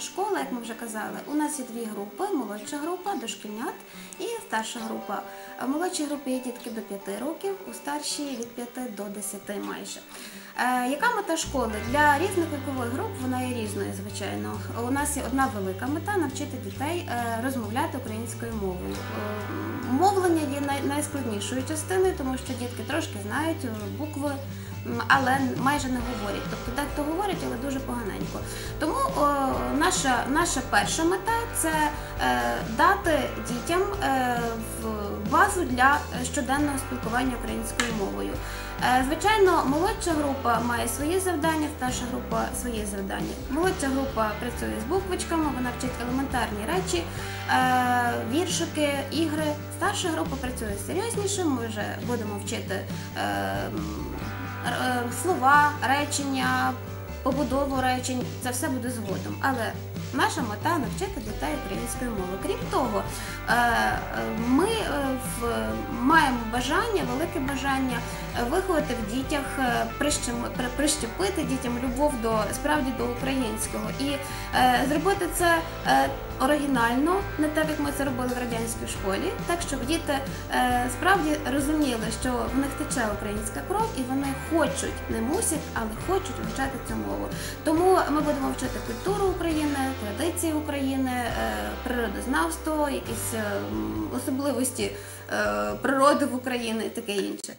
школа, як ми вже казали. У нас є дві групи: молодша група, дошкільнят і старша група. В молодшій групі є дітки до 5 років, у старшій від 5 до 10 майже. Е, яка мета школи? Для різних вікових груп вона є різною, звичайно. У нас є одна велика мета навчити дітей е, розмовляти українською мовою. Е, Мовлення є найскладнішою частиною, тому що дітки трошки знають е, букви. Але майже не говорять. Тобто дехто говорить, але дуже поганенько. Тому о, наша, наша перша мета це е, дати дітям е, базу для щоденного спілкування українською мовою. Е, Звичайно, молодша група має свої завдання, старша група свої завдання. Молодша група працює з буквочками, вона вчить елементарні речі, е, віршики, ігри. Старша група працює серйозніше. Ми вже будемо вчити е, слова, речення, побудову речень. Це все буде згодом. Але наша мета навчити дітей української мови. Крім того, е, е, ми е, в- маємо бажання, велике бажання е, виховати в дітях, е, прищепити дітям любов до справді до українського і е, зробити це е, оригінально, не так як ми це робили в радянській школі, так щоб діти е, справді розуміли, що в них тече українська кров, і вони хочуть, не мусять, але хочуть вивчати цю мову. Тому ми будемо вчити культуру України, традиції України, е, природознавство, якісь е, Е, особливості е, природи в Україні, таке інше.